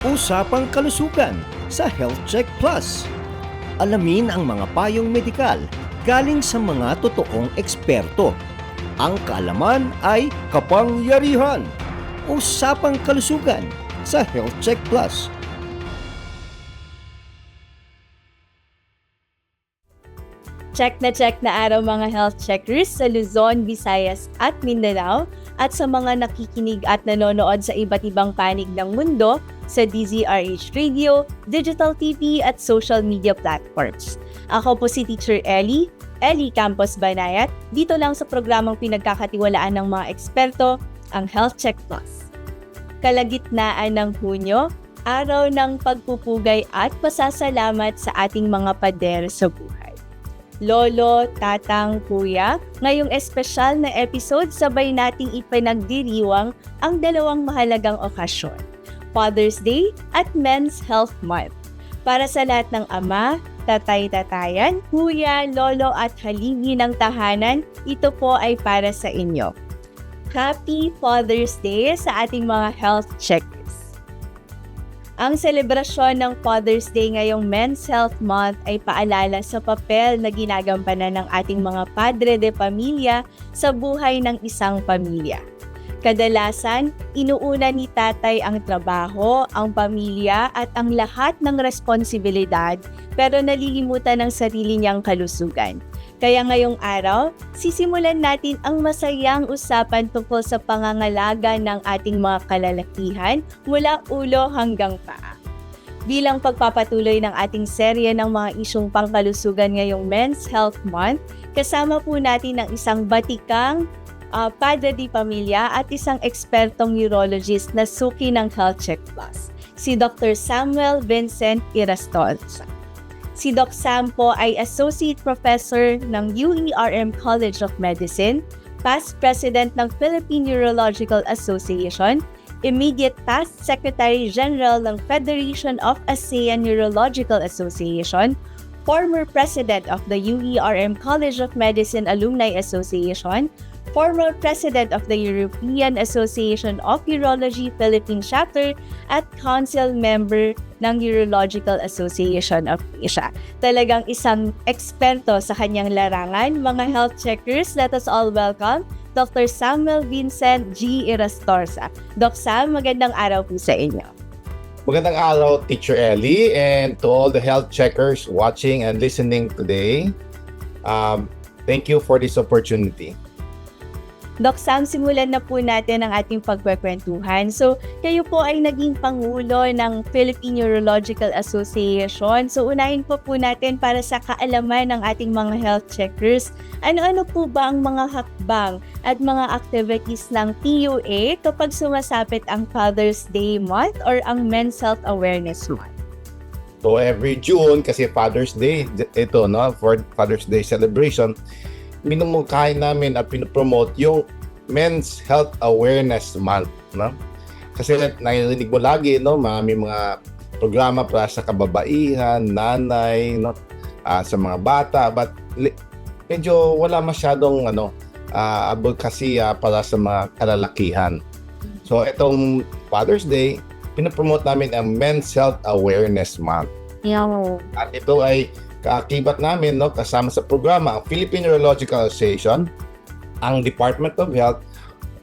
Usapang kalusugan sa Health Check Plus. Alamin ang mga payong medikal galing sa mga totoong eksperto. Ang kaalaman ay kapangyarihan. Usapang kalusugan sa Health Check Plus. Check na check na araw mga health checkers sa Luzon, Visayas at Mindanao at sa mga nakikinig at nanonood sa iba't ibang panig ng mundo sa DZRH Radio, Digital TV at social media platforms. Ako po si Teacher Ellie, Ellie Campos Banayat, dito lang sa programang pinagkakatiwalaan ng mga eksperto, ang Health Check Plus. Kalagitnaan ng Hunyo, araw ng pagpupugay at pasasalamat sa ating mga pader sa buhay. Lolo, Tatang, Kuya, ngayong espesyal na episode sabay nating ipinagdiriwang ang dalawang mahalagang okasyon, Father's Day at Men's Health Month. Para sa lahat ng ama, tatay-tatayan, kuya, lolo at haligi ng tahanan, ito po ay para sa inyo. Happy Father's Day sa ating mga health checkers. Ang selebrasyon ng Father's Day ngayong Men's Health Month ay paalala sa papel na ginagampanan ng ating mga padre de pamilya sa buhay ng isang pamilya. Kadalasan, inuuna ni tatay ang trabaho, ang pamilya at ang lahat ng responsibilidad pero nalilimutan ng sarili niyang kalusugan. Kaya ngayong araw, sisimulan natin ang masayang usapan tungkol sa pangangalaga ng ating mga kalalakihan mula ulo hanggang paa. Bilang pagpapatuloy ng ating serye ng mga isyong pangkalusugan ngayong Men's Health Month, kasama po natin ang isang batikang uh, padre di pamilya at isang ekspertong urologist na suki ng Health Check Plus, si Dr. Samuel Vincent Irastolza. Si Doc Sam po ay Associate Professor ng UERM College of Medicine, past President ng Philippine Urological Association, immediate past Secretary General ng Federation of ASEAN Urological Association, former President of the UERM College of Medicine Alumni Association, former President of the European Association of Urology Philippine Chapter at Council Member ng Urological Association of Asia. Talagang isang eksperto sa kanyang larangan. Mga health checkers, let us all welcome Dr. Samuel Vincent G. Irastorza. Doc Sam, magandang araw po sa inyo. Magandang araw, Teacher Ellie, and to all the health checkers watching and listening today. Um, thank you for this opportunity. Doc Sam, simulan na po natin ang ating pagkwekwentuhan. So, kayo po ay naging pangulo ng Philippine Urological Association. So, unahin po po natin para sa kaalaman ng ating mga health checkers. Ano-ano po ba ang mga hakbang at mga activities ng PUA kapag sumasapit ang Father's Day month or ang Men's Health Awareness Month? So every June, kasi Father's Day, ito, no, for Father's Day celebration, minumungkahin namin at pinopromote yung Men's Health Awareness Month, no? Kasi narinig mo lagi, no, may mga programa para sa kababaihan, nanay, no, ah, sa mga bata, but medyo wala masyadong ano, uh, advocacy ah, para sa mga kalalakihan. So itong Father's Day, pinopromote namin ang Men's Health Awareness Month. Yung At ito ay kaakibat namin no kasama sa programa ang Philippine Urological Association, ang Department of Health,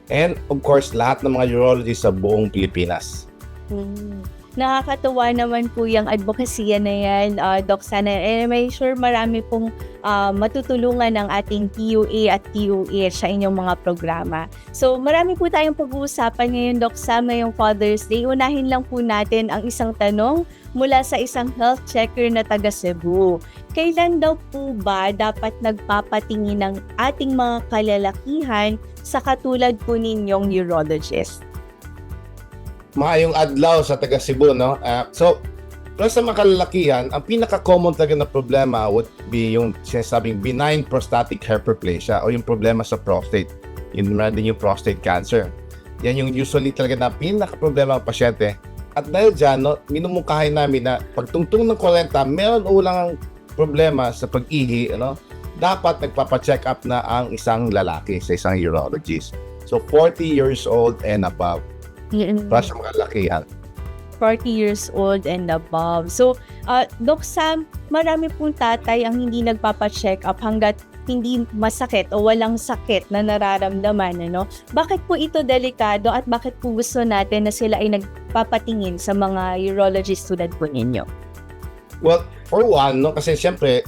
and of course lahat ng mga urologists sa buong Pilipinas. Hmm. Nakakatuwa naman po yung advocacy na yan, uh, Doc Sana. And may sure marami pong uh, matutulungan ng ating PUA at TUA sa inyong mga programa. So marami po tayong pag-uusapan ngayon, Doc Sam, ngayong Father's Day. Unahin lang po natin ang isang tanong mula sa isang health checker na taga Cebu. Kailan daw po ba dapat nagpapatingin ng ating mga kalalakihan sa katulad po ninyong urologist? Maayong adlaw sa taga Cebu, no? Ah, so, para sa mga ang pinaka-common talaga na problema would be yung sinasabing benign prostatic hyperplasia o yung problema sa prostate. Yun naman din yung prostate cancer. Yan yung usually talaga na pinaka-problema ng pasyente. At dahil dyan, no, minumungkahin namin na pagtungtong ng 40, meron ulang problema sa pag-ihi, ano, dapat nagpapa-check up na ang isang lalaki sa isang urologist. So 40 years old and above para sa mga lakihan. 40 years old and above. So, uh, Doc Sam, marami pong tatay ang hindi nagpapa-check up hanggat hindi masakit o walang sakit na nararamdaman. Ano? Bakit po ito delikado at bakit po gusto natin na sila ay nagpapatingin sa mga urologist tulad po ninyo? Well, for one, no, kasi siyempre,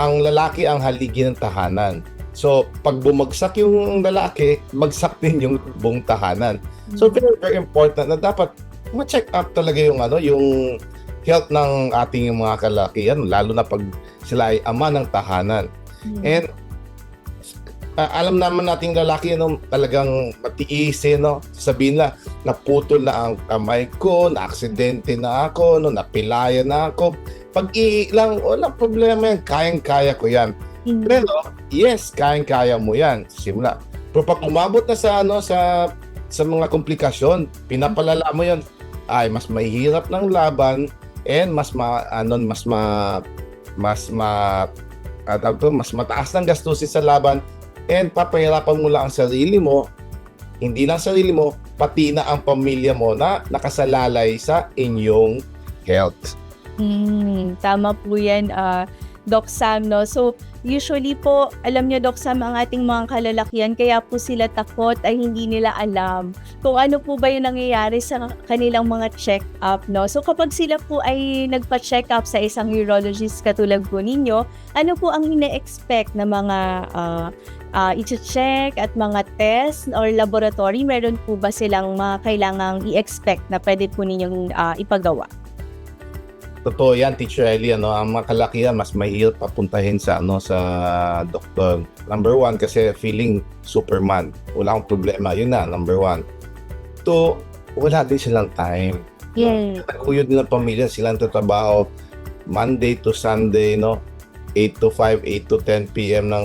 ang lalaki ang haligi ng tahanan. So, pag bumagsak yung lalaki, bagsak din yung buong tahanan. So, very, very important na dapat ma-check up talaga yung ano, yung health ng ating mga kalakihan, lalo na pag sila ay ama ng tahanan. Mm. And ah, alam naman nating lalaki ano, talagang matiisin, no? Sabihin na, naputol na ang kamay ko, na-aksidente na ako, no? napilaya na ako. Pag lang, walang problema yan. Kayang-kaya ko yan. Mm. Pero, yes, kayang-kaya mo yan. Simula. Pero pag umabot na sa, ano, sa, sa mga komplikasyon, pinapalala mo yan, ay mas mahirap ng laban and mas ma, ano, mas ma, mas ma, at tawag to, mas mataas ng gastusin sa laban and papahirapan mo lang ang sarili mo, hindi lang sarili mo, pati na ang pamilya mo na nakasalalay sa inyong health. Mm, tama po yan, ah, Doc Sam, no? So, usually po, alam niyo, Doc Sam, ang ating mga kalalakihan, kaya po sila takot ay hindi nila alam kung ano po ba yung nangyayari sa kanilang mga check-up, no? So, kapag sila po ay nagpa-check up sa isang urologist katulad po ninyo, ano po ang ine-expect na mga uh, uh, i-check at mga test or laboratory? Meron po ba silang mga kailangang i-expect na pwede po ninyong ah, ipagawa? Totoo yan, Teacher Ellie, ano, ang mga kalakihan mas mahirap papuntahin sa ano sa doktor. Number one, kasi feeling Superman. Wala akong problema. Yun na, number one. Two, wala din silang time. Yeah. Nagkuyod din ng pamilya, silang tatrabaho Monday to Sunday, no? 8 to 5, 8 to 10 p.m. ng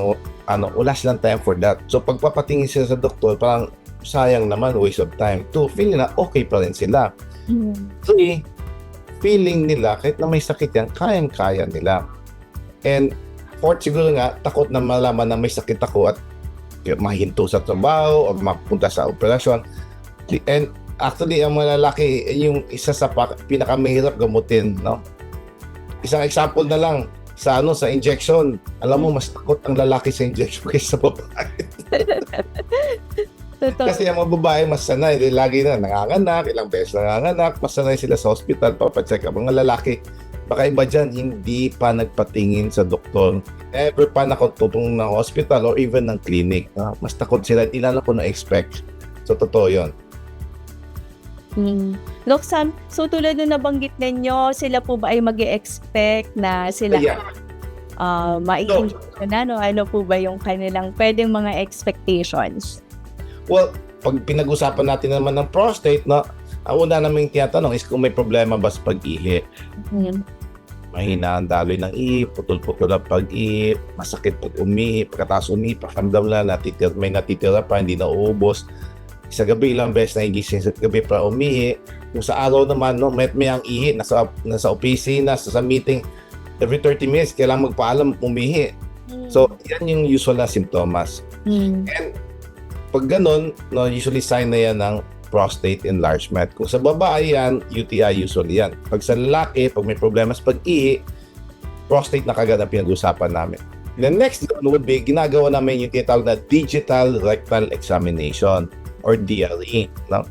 ano, wala silang time for that. So pagpapatingin sila sa doktor, parang sayang naman, waste of time. Two, feeling na okay pa rin sila. Mm. Three, feeling nila, kahit na may sakit yan, kayang-kaya nila. And fourth, siguro nga, takot na malaman na may sakit ako at mahinto sa trabaho o mapunta sa operasyon. And actually, ang mga lalaki, yung isa sa pinakamahirap gamutin, no? Isang example na lang, sa ano sa injection alam mo mas takot ang lalaki sa injection kaysa sa babae Totoo. kasi ang mga babae mas sanay eh, lagi na nanganganak ilang beses nanganganak mas sanay sila sa hospital papacheck up mga lalaki baka iba dyan hindi pa nagpatingin sa doktor ever pa nakatutong ng hospital or even ng clinic no? mas takot sila hindi na ko na-expect so totoo yun Mm. Doc Sam, so tulad nung nabanggit ninyo, sila po ba ay mag expect na sila yeah. uh, ma-injection na, no? Ano po ba yung kanilang pwedeng mga expectations? Well, pag pinag-usapan natin naman ng prostate, no, ang una namin tinatanong is kung may problema ba sa pag-ihi. Mm. Mahina ang daloy ng ihi, putol-putol ang pag-ihi, masakit pag umihi, pagkatapos umihi, pakamdam na, natitir, may natitira pa, hindi na uubos. Sa gabi, ilang beses na igising sa gabi para umihi. Kung sa araw naman, no, may, may ang ihi, nasa, nasa opisina, nasa sa meeting, every 30 minutes, kailangan magpaalam umihi. So, yan yung usual na simptomas. Mm. Pag ganun, no, usually sign na yan ng prostate enlargement. Kung sa babae yan, UTI usually yan. Pag sa lalaki, pag may problema sa pag-ihi, prostate na kagad ang pinag-usapan namin. The next one would be, ginagawa namin yung tinatawag na digital rectal examination or DRE. No?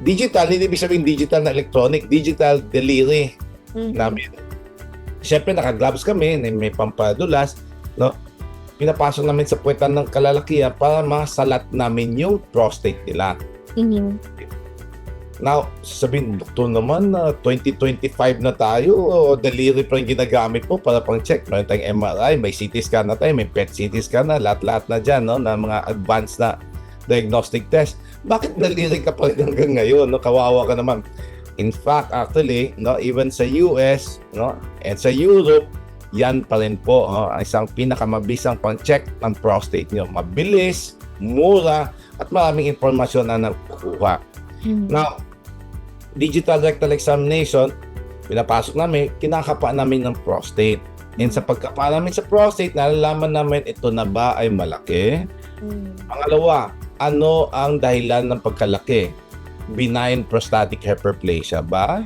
Digital, hindi ibig sabihin digital na electronic, digital deliri Mm. namin. Siyempre, naka-gloves kami, na may pampadulas, no? Pinapasok namin sa puwetan ng kalalakihan para masalat namin yung prostate nila. Mm. Now, sabihin, doktor naman na 2025 na tayo, o deliri pa yung ginagamit mo para pang check. Meron tayong MRI, may CT scan na tayo, may PET CT scan na, lahat-lahat na dyan, no, na mga advanced na diagnostic test. Bakit deliri ka pa hanggang ngayon? No? Kawawa ka naman. In fact, actually, no, even sa US, no, and sa Europe, yan pa rin po, no, ang isang pinakamabisang pang-check ng prostate nyo. Mabilis, mura, at maraming impormasyon na nakukuha. Mm. Now, digital rectal examination, pinapasok namin, kinakapa namin ng prostate. And sa pagkapa namin sa prostate, nalalaman namin ito na ba ay malaki? Mm. Pangalawa, ano ang dahilan ng pagkalaki? benign prostatic hyperplasia ba?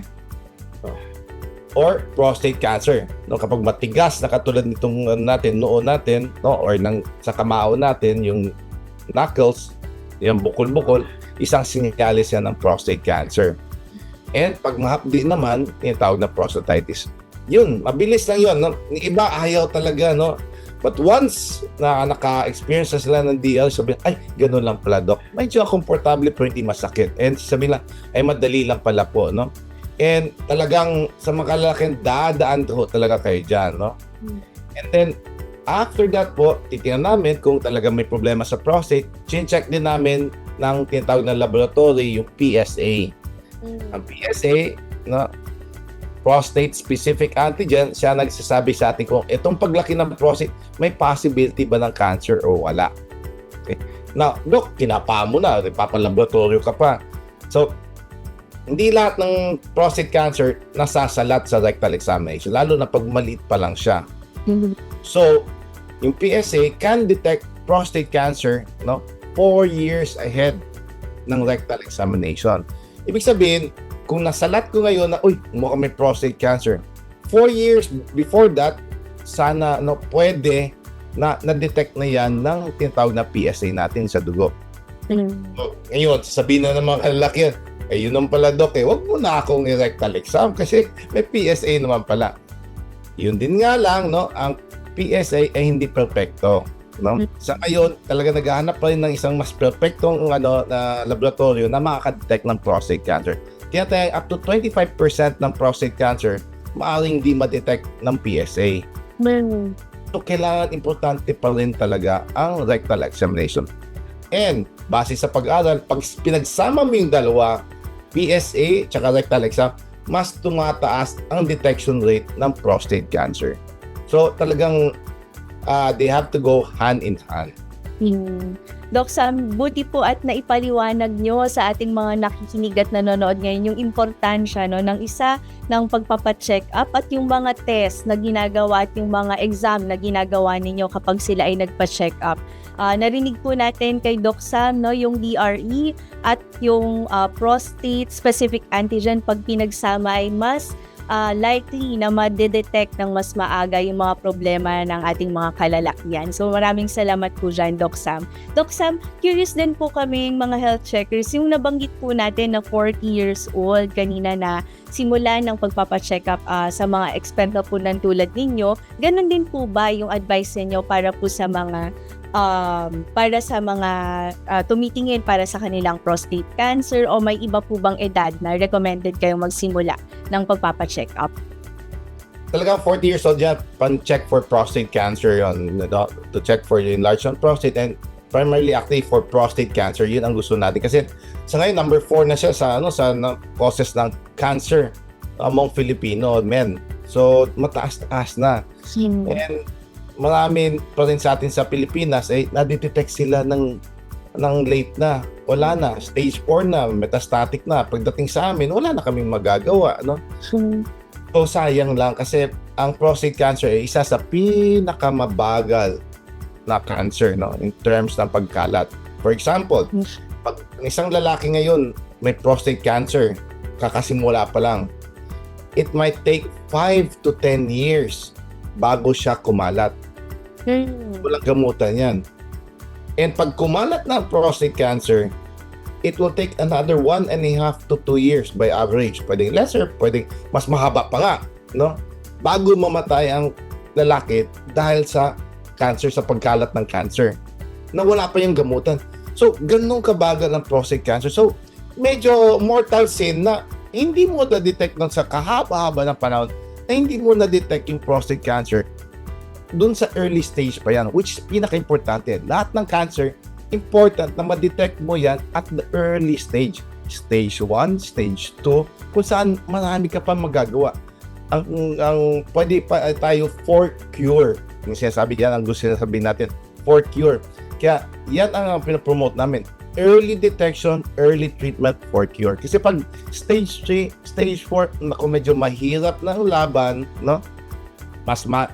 Or prostate cancer. No, kapag matigas na katulad nitong ano natin, noon natin, no, or ng, sa kamao natin, yung knuckles, yung bukol-bukol, isang sinyalis yan ng prostate cancer. And pag mahapdi naman, yung na prostatitis. Yun, mabilis lang yun. No? Iba ayaw talaga, no? But once na naka-experience na sila ng DL, sabi ay, ganun lang pala, Doc. Medyo komportable pero hindi masakit. And sabi lang, ay madali lang pala po, no? And talagang sa mga kalalaking dadaan ho talaga kayo dyan, no? Hmm. And then, after that po, titingnan namin kung talaga may problema sa prostate. Chin-check din namin ng tinatawag na laboratory, yung PSA. Ang PSA, no, prostate specific antigen, siya nagsasabi sa atin kung itong paglaki ng prostate, may possibility ba ng cancer o wala. Okay. Now, Dok, kinapa mo na, papalaboratorio ka pa. So, hindi lahat ng prostate cancer nasasalat sa rectal examination, lalo na pag maliit pa lang siya. So, yung PSA can detect prostate cancer no, four years ahead ng rectal examination. Ibig sabihin, kung nasalat ko ngayon na, uy, mukhang may prostate cancer, four years before that, sana no, pwede na na-detect na yan ng tinatawag na PSA natin sa dugo. So, ngayon, sasabihin na ng mga kalalaki yan, eh yun naman pala dok eh, wag mo na akong i-rectal exam kasi may PSA naman pala. Yun din nga lang, no, ang PSA ay hindi perfecto. No? Sa ngayon, talaga naghahanap pa rin ng isang mas perfectong ano, na laboratorio na makaka-detect ng prostate cancer. Kaya tayo, up to 25% ng prostate cancer maaaring di ma-detect ng PSA. So, kailangan importante pa rin talaga ang rectal examination. And, base sa pag-aaral, pag pinagsama mo yung dalawa, PSA at rectal exam, mas tumataas ang detection rate ng prostate cancer. So, talagang uh, they have to go hand in hand. Hmm. Doc Sam, buti po at naipaliwanag nyo sa ating mga nakikinig at nanonood ngayon yung importansya no, ng isa ng pagpapacheck up at yung mga test na ginagawa at yung mga exam na ginagawa ninyo kapag sila ay nagpa-check up. Ah, narinig po natin kay Doc Sam no, yung DRE at yung ah, prostate specific antigen pag pinagsama ay mas ah, likely na ma-detect ng mas maaga yung mga problema ng ating mga kalalakyan. So maraming salamat po dyan, Doc Sam. Doc Sam, curious din po kami mga health checkers, yung nabanggit po natin na 40 years old kanina na simula ng pagpapacheck up ah, sa mga expert po ng tulad ninyo, ganun din po ba yung advice ninyo para po sa mga um, para sa mga ah, tumitingin para sa kanilang prostate cancer o may iba po bang edad na recommended kayong magsimula ng pagpapacheck up? Talagang 40 years old yan, pan-check for prostate cancer yon to check for the enlargement prostate and primarily actually for prostate cancer, yun ang gusto natin. Kasi sa ngayon, number 4 na siya sa, ano, sa na, causes ng cancer among Filipino men. So, mataas-taas na. And marami pa rin sa atin sa Pilipinas ay nadetect sila ng ng late na. Wala na. Stage 4 na. Metastatic na. Pagdating sa amin, wala na kaming magagawa. No? So sayang lang kasi ang prostate cancer ay isa sa pinakamabagal na cancer no in terms ng pagkalat. For example, pag ang isang lalaki ngayon may prostate cancer, kakasimula pa lang, it might take 5 to 10 years bago siya kumalat. Walang gamutan yan. And pag kumalat na prostate cancer, it will take another one and a half to two years by average. Pwedeng lesser, pwedeng mas mahaba pa nga, no? Bago mamatay ang lalaki dahil sa cancer, sa pagkalat ng cancer. Na wala pa yung gamutan. So, ganun kabagal ang prostate cancer. So, medyo mortal sin na hindi mo na-detect nun sa kahaba-haba ng panahon na hindi mo na-detect yung prostate cancer dun sa early stage pa yan, which is pinaka-importante. Lahat ng cancer, important na ma-detect mo yan at the early stage. Stage 1, stage 2, kung saan marami ka pa magagawa. Ang, ang pwede pa tayo for cure. Yung sinasabi yan, ang gusto sinasabihin natin, for cure. Kaya yan ang pinapromote namin. Early detection, early treatment for cure. Kasi pag stage 3, stage 4, naku, medyo mahirap na laban, no? Mas ma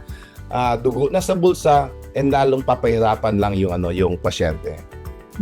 ah, dugo na sa bulsa and lalong papahirapan lang yung ano yung pasyente.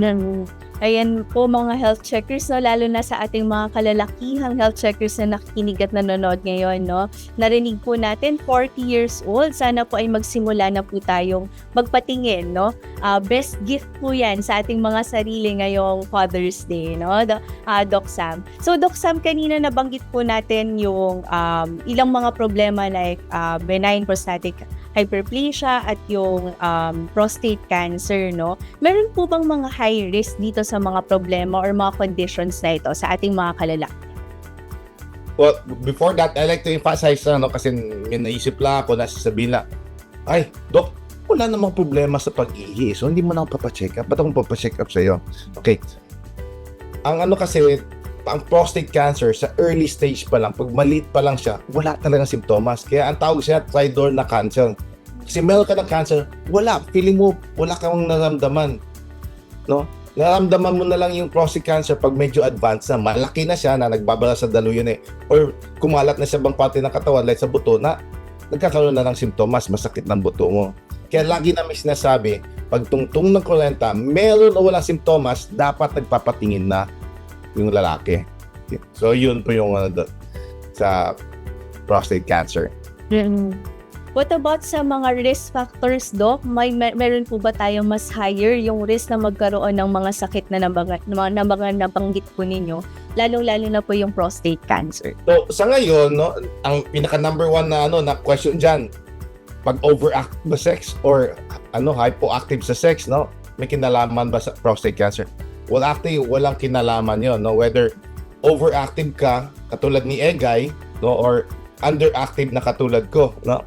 Ng Ayan po mga health checkers, no? lalo na sa ating mga kalalakihang health checkers na nakikinig at nanonood ngayon. No? Narinig po natin, 40 years old. Sana po ay magsimula na po tayong magpatingin. No? Ah, best gift po yan sa ating mga sarili ngayong Father's Day. No? Do, ah, Doc Sam. So Doc Sam, kanina nabanggit po natin yung um, ilang mga problema like ah, benign prostatic hyperplasia at yung um, prostate cancer, no? Meron po bang mga high risk dito sa mga problema or mga conditions na ito sa ating mga kalalaki? Well, before that, I like to emphasize na, no, kasi may naisip lang ako na sasabihin na, ay, Dok, wala namang problema sa pag-ihi. So, hindi mo na ako papacheck up. Ba't ako papacheck up sa'yo? Okay. Ang ano kasi, ang prostate cancer sa early stage pa lang, pag maliit pa lang siya, wala talagang simptomas. Kaya ang tawag siya tridor na cancer. Kasi meron ka ng cancer, wala. Feeling mo, wala kang naramdaman. No? Naramdaman mo na lang yung prostate cancer pag medyo advanced na. Malaki na siya na nagbabala sa daluyan eh. Or kumalat na siya bang parte ng katawan like sa buto na nagkakaroon na ng simptomas, masakit ng buto mo. Kaya lagi namin sinasabi, pag tungtong ng kurenta, meron o walang simptomas, dapat nagpapatingin na yung lalaki. So yun po yung ano, do- sa prostate cancer. What about sa mga risk factors, Doc? May mer- meron po ba tayong mas higher yung risk na magkaroon ng mga sakit na nabanggit, na na mga nabanggit po ninyo? Lalong-lalo na po yung prostate cancer. So sa ngayon, no, ang pinaka number one na ano na question diyan, pag overactive ba sex or ano hypoactive sa sex, no? May kinalaman ba sa prostate cancer? Well, actually, walang kinalaman 'yon, no? Whether overactive ka katulad ni Egay, no, or underactive na katulad ko, no?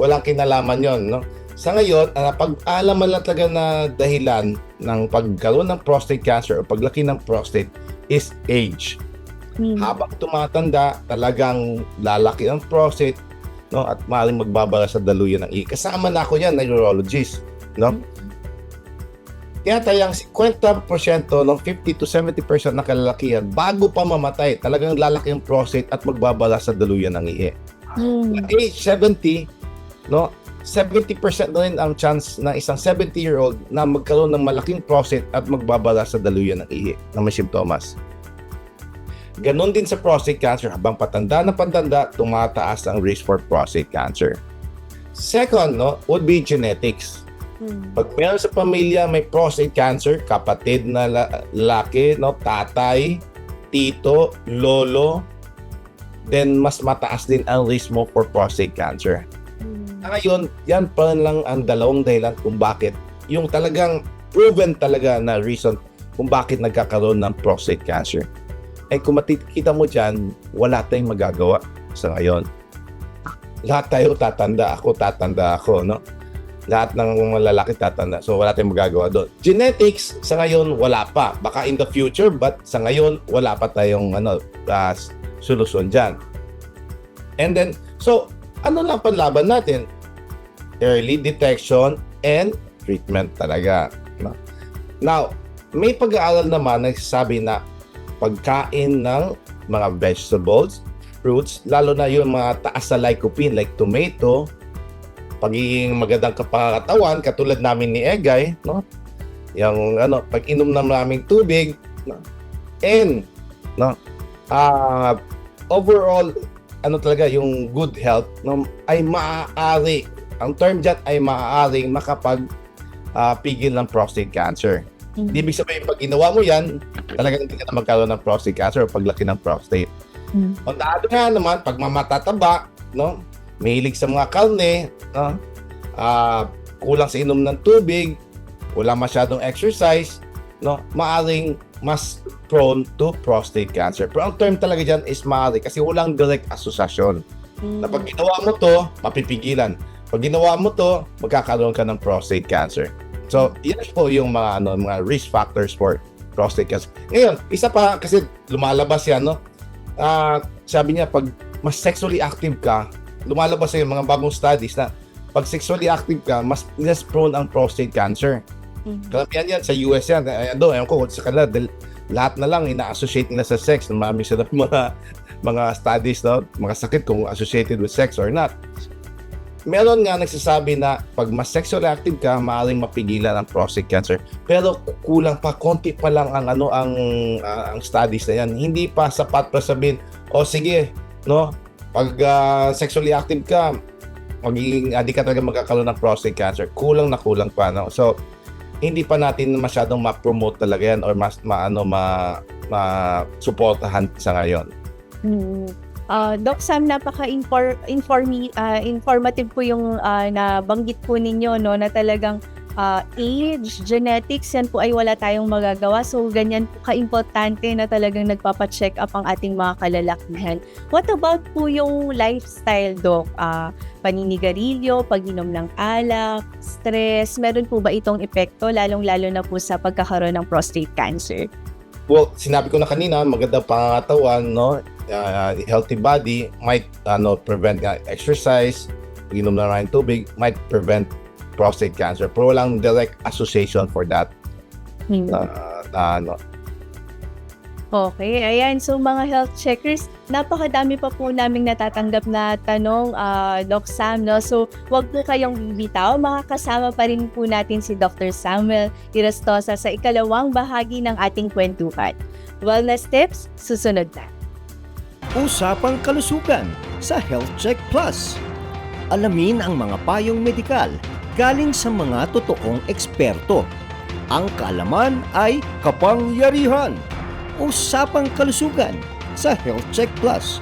Walang kinalaman 'yon, no? Sa ngayon, uh, pag-alaman lang talaga na dahilan ng pagkaroon ng prostate cancer o paglaki ng prostate is age Hmm. habang tumatanda, talagang lalaki ang prostate, no? At maaaring magbabara sa daluyan ng ihi. Kasama na ako yan, na urologist, no? Kaya tayang 50% ng 50 to 70% ng kalalakihan bago pa mamatay, talagang lalaki ang prostate at magbabala sa daluyan ng ihi. Hmm. At age 70, no? 70% na rin ang chance na isang 70-year-old na magkaroon ng malaking prostate at magbabala sa daluyan ng ihi na may simptomas. Ganon din sa prostate cancer, habang patanda na patanda, tumataas ang risk for prostate cancer. Second, no, would be genetics. Hmm. Pag meron sa pamilya may prostate cancer, kapatid na la- lalaki, no, tatay, tito, lolo, then mas mataas din ang risk mo for prostate cancer. Hmm. Ngayon, yan pa lang ang dalawang dahilan kung bakit yung talagang proven talaga na reason kung bakit nagkakaroon ng prostate cancer. Eh kung makikita mo dyan, wala tayong magagawa sa ngayon. Lahat tayo tatanda, ako tatanda ako, no? Lahat ng lalaki tatanda. So wala tayong magagawa doon. Genetics, sa ngayon, wala pa. Baka in the future, but sa ngayon, wala pa tayong ano, uh, solusyon dyan. And then, so, ano lang panlaban natin? Early detection and treatment talaga. No? Now, may pag-aaral naman na nagsasabi na pagkain ng mga vegetables, fruits, lalo na yung mga taas sa lycopene like tomato, pagiging magandang kapakatawan katulad namin ni Egay, no? Yung ano, pag inom ng maraming tubig, no? and no, ah overall ano talaga yung good health no, ay maaari ang term dyan ay maaaring makapag ah, pigil ng prostate cancer. Hmm. Di ibig sabihin, pag ginawa mo yan, talagang hindi ka na magkaroon ng prostate cancer o paglaki ng prostate. Hmm. On the other hand naman, pag mamatataba, no, mahilig sa mga karne, no, ah, kulang sa inom ng tubig, wala masyadong exercise, no, maaring mas prone to prostate cancer. Pero ang term talaga dyan is maaari kasi walang direct asosasyon. Na pag ginawa mo to, mapipigilan. Pag ginawa mo to, magkakaroon ka ng prostate cancer. So, yan po yung mga ano, mga risk factors for prostate cancer. Ngayon, isa pa kasi lumalabas yan, no? Ah, sabi niya pag mas sexually active ka, lumalabas sa mga bagong studies na pag sexually active ka, mas less prone ang prostate cancer. Hmm. Karamihan yan sa US yan. Ay, ano, ewan ko sa kanila, lahat na lang ina-associate nila sa sex. Marami sila mga mga studies, no? mga sakit kung associated with sex or not. meron nga nagsasabi na pag mas sexually active ka, maaaring mapigilan ang prostate cancer. Pero kulang pa, konti pa lang ang ano ang ah, ang studies na yan. Hindi pa sapat pa sabihin, o sige, no, pag ah, sexually active ka, magiging hindi ka talaga magkakaroon ng prostate cancer. Kulang na kulang pa, no? So, hindi pa natin masyadong ma-promote talaga yan or mas maano ma ma suportahan sa ngayon. Hmm. Ah, Doc Sam, napaka-inform informi, ah, informative po yung ah, nabanggit po ninyo no na talagang ah, age, genetics, yan po ay wala tayong magagawa. So, ganyan po ka-importante na talagang nagpapacheck up ang ating mga kalalakihan. What about po yung lifestyle, Doc? Ah, paninigarilyo, pag-inom ng alak, stress, meron po ba itong epekto lalong-lalo na po sa pagkakaroon ng prostate cancer? Well, sinabi ko na kanina, maganda pangatawan, no? Uh, healthy body might ano prevent nga exercise, inom na rin tubig, might prevent prostate cancer. Pero walang direct association for that. Hmm. Uh, na, ano. Okay, ayan. So mga health checkers, napakadami pa po naming natatanggap na tanong, ah, Doc Sam, no? So wag po kayong bibitaw. Makakasama pa rin po natin si Dr. Samuel Irastosa sa ikalawang bahagi ng ating kwentuhan. Wellness tips, susunod na. Usapang kalusugan sa Health Check Plus. Alamin ang mga payong medikal galing sa mga totoong eksperto. Ang kaalaman ay kapangyarihan. Usapang kalusugan sa Health Check Plus